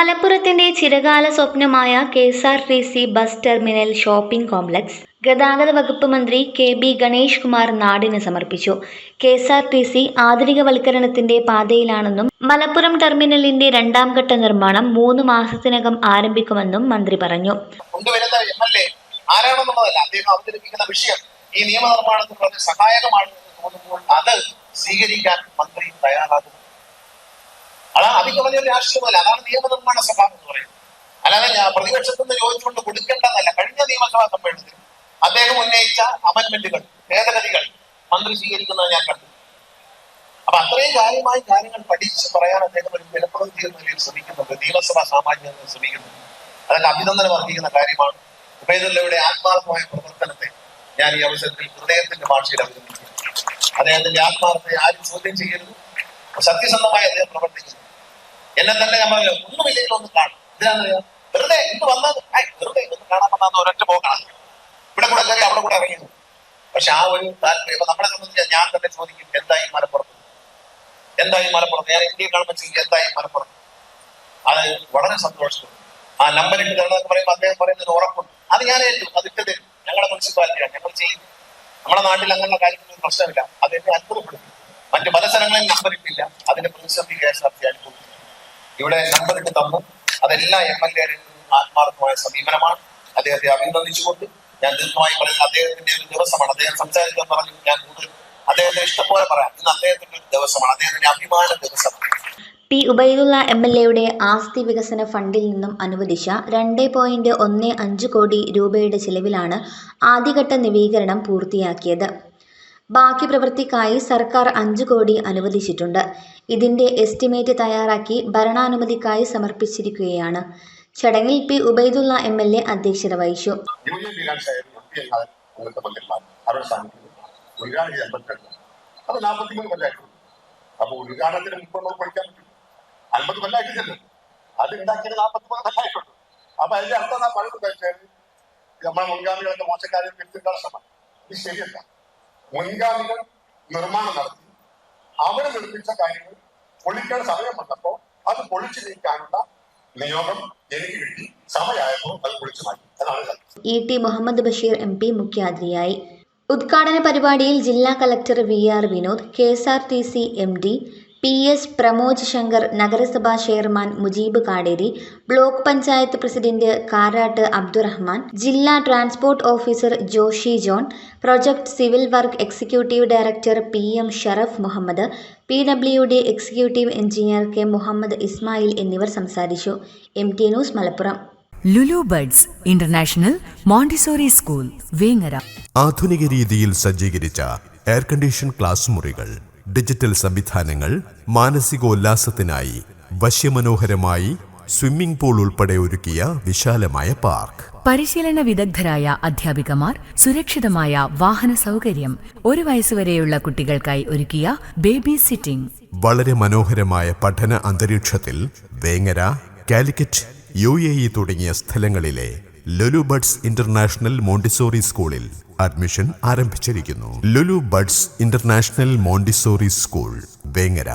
മലപ്പുറത്തിന്റെ ചിരകാല സ്വപ്നമായ K S R T C bus terminal shopping complex ഗതാഗത വകുപ്പ് മന്ത്രി കെ ബി ഗണേഷ് കുമാർ നാടിന് സമർപ്പിച്ചു. K S R T C ആധുനികവൽക്കരണത്തിന്റെ പാതയിലാണെന്നും മലപ്പുറം ടെർമിനലിന്റെ രണ്ടാം ഘട്ട നിർമ്മാണം മൂന്ന് മാസത്തിനകം ആരംഭിക്കുമെന്നും മന്ത്രി പറഞ്ഞു. അദ്ദേഹം വിഷയം. ഈ സ്വീകരിക്കാൻ മന്ത്രി തയ്യാറാകും അധികം വലിയ രാഷ്ട്രീയമല്ല. അതാണ് നിയമനിർമ്മാണ സഭ എന്ന് പറയുന്നത്. അല്ലാതെ ഞാൻ പ്രതിപക്ഷത്തു നിന്ന് ചോദിച്ചുകൊണ്ട് കൊടുക്കേണ്ടതല്ല. കഴിഞ്ഞ നിയമസഭാ സമ്മേളനത്തിൽ അദ്ദേഹം ഉന്നയിച്ച അമൻമെന്റുകൾ ഭേദഗതികൾ മന്ത്രി സ്വീകരിക്കുന്നത് ഞാൻ കണ്ടു. അപ്പൊ അത്രയും കാര്യമായി കാര്യങ്ങൾ പഠിച്ച് പറയാൻ അദ്ദേഹം ഒരു ജനപ്രതിനിധി എന്ന നിലയിൽ ശ്രമിക്കുന്നുണ്ട്. നിയമസഭാ സാമാന്യം ശ്രമിക്കുന്നുണ്ട്. അതൊക്കെ അഭിനന്ദനം അർഹിക്കുന്ന കാര്യമാണ്. ഉപേദുള്ളവരുടെ ആത്മാർത്ഥമായ പ്രവർത്തനത്തെ ഞാൻ ഈ അവസരത്തിൽ ഹൃദയത്തിന്റെ ഭാഷയിൽ അഭിനന്ദിക്കുന്നു അദ്ദേഹത്തിന്റെ ആത്മാർത്ഥത ആരും ചോദ്യം ചെയ്യരുത്. സത്യസന്ധമായി അദ്ദേഹം പ്രവർത്തിക്കുന്നു. എന്നെ തന്നെ നമ്മൾ ഒന്നുമില്ലെങ്കിൽ ഒന്ന് കാണും. ഇതിനാണ് വെറുതെ ഇന്ന് വന്നത് വെറുതെ ഒന്ന് കാണാൻ വന്നത് ഒരൊറ്റ പോക്കാണ്. ഇവിടെ കൂടെ കയറി അവിടെ കൂടെ ഇറങ്ങിയത് പക്ഷെ ആ ഒരു താല്പര്യം ഇപ്പൊ നമ്മളെ സംബന്ധിച്ച് ഞാൻ തന്നെ ചോദിക്കും എന്തായി മലപ്പുറത്ത്? എന്തായി മലപ്പുറത്ത്? ഞാൻ ഇന്ത്യയെ കാണുമ്പോൾ എന്തായി മലപ്പുറത്ത്? അത് വളരെ സന്തോഷം ആ നമ്പർ ഇട്ട് തരണമെന്ന് പറയുമ്പോൾ അദ്ദേഹം പറയുന്നതിന് ഉറപ്പുണ്ട്. അത് ഞാൻ ഏറ്റവും അത് ഇട്ട് തരും. ഞങ്ങളുടെ മുനിസിപ്പാലിറ്റിയാണ് ഞങ്ങൾ ചെയ്യും. നമ്മുടെ നാട്ടിൽ അങ്ങനെയുള്ള കാര്യങ്ങളൊന്നും പ്രശ്നമില്ല. അത് എന്നെ അത്ഭുതപ്പെടും മറ്റു പല സ്ഥലങ്ങളിൽ നമ്പർ ഇട്ടില്ല. അതിന്റെ പ്രതിസന്ധി കെ എസ് ആർ ടി അനുഭവിച്ചു ഇവിടെ നമ്പർ ഇട്ട് തന്നു. അതെല്ലാ എം എൽ എ ആത്മാർത്ഥമായ സമീപനമാണ്. അദ്ദേഹത്തെ അഭിനന്ദിച്ചുകൊണ്ട് ഞാൻ ദീർഘമായി പറയുന്നത് അദ്ദേഹത്തിന്റെ ഒരു ദിവസമാണ്. അദ്ദേഹം സംസാരിക്കാൻ പറഞ്ഞു. ഞാൻ കൂടുതൽ അദ്ദേഹത്തെ ഇഷ്ടംപോലെ പറയാം. ഇന്ന് അദ്ദേഹത്തിന്റെ ഒരു ദിവസമാണ്. അദ്ദേഹത്തിന്റെ അഭിമാന ദിവസമാണ്. പി ഉബൈദുള്ള എം എൽ എയുടെ ആസ്തി വികസന ഫണ്ടിൽ നിന്നും അനുവദിച്ച രണ്ട് പോയിന്റ് ഒന്ന് അഞ്ച് കോടി രൂപയുടെ ചിലവിലാണ് ആദ്യഘട്ട നവീകരണം പൂർത്തിയാക്കിയത്. ബാക്കി പ്രവൃത്തിക്കായി സർക്കാർ അഞ്ച് കോടി അനുവദിച്ചിട്ടുണ്ട്. ഇതിന്റെ എസ്റ്റിമേറ്റ് തയ്യാറാക്കി ഭരണാനുമതിക്കായി സമർപ്പിച്ചിരിക്കുകയാണ്. ചടങ്ങിൽ P Ubaidulla M L A അധ്യക്ഷത വഹിച്ചു. അമ്പത്തിരണ്ട് അത് അപ്പൊ അതിന്റെ അർത്ഥം നാ പലതും കഴിച്ചാൽ മുൻഗാമികളൊക്കെ മോശക്കാരെ തിരുത്തേണ്ട ശ്രമം. ഇത് ശരിയല്ല. മുൻഗാമികൾ നിർമ്മാണം നടത്തി. അവർ നിർമ്മിച്ച കാര്യങ്ങൾ പൊളിക്കാൻ സമയം വന്നപ്പോ അത് പൊളിച്ചു നീക്കാനുള്ള നിയോഗം എനിക്ക് കിട്ടി. സമയമായപ്പോൾ അത് പൊളിച്ചു മാറ്റി. അതാണ് E T Muhammad Basheer M P മുഖ്യാതിഥിയായി. ഉദ്ഘാടന പരിപാടിയിൽ ജില്ലാ collector V R Vinod K S R T C M D P S Pramoj Shankar നഗരസഭാ chairman Mujeeb Kaderi block panchayat president Karat Abdurahman ജില്ലാ transport officer Joshi John project civil work executive director P M Sharaf Muhammad P W D executive engineer K Muhammad Ismail എന്നിവർ സംസാരിച്ചു. M T news Malappuram. Lulu buds international Montessori school Vengara. ആധുനിക രീതിയിൽ സജ്ജീകരിച്ച air condition class മുറികൾ. Digital സംവിധാനങ്ങൾ മാനസികോല്ലാസത്തിനായി വശ്യമനോഹരമായി swimming pool ഉൾപ്പെടെ ഒരുക്കിയ വിശാലമായ പാർക്ക്. പരിശീലന വിദഗ്ധരായ അധ്യാപികമാർ സുരക്ഷിതമായ വാഹന സൗകര്യം ഒരു വയസ്സുവരെയുള്ള കുട്ടികൾക്കായി ഒരുക്കിയ ബേബി സിറ്റിംഗ്. വളരെ മനോഹരമായ പഠന അന്തരീക്ഷത്തിൽ വേങ്ങര കാലിക്കറ്റ് യു എ തുടങ്ങിയ സ്ഥലങ്ങളിലെ ലുലു ബഡ്സ് ഇന്റർനാഷണൽ മോണ്ടിസോറി സ്കൂളിൽ അഡ്മിഷൻ ആരംഭിച്ചിരിക്കുന്നു. Lulu buds international Montessori school Vengara.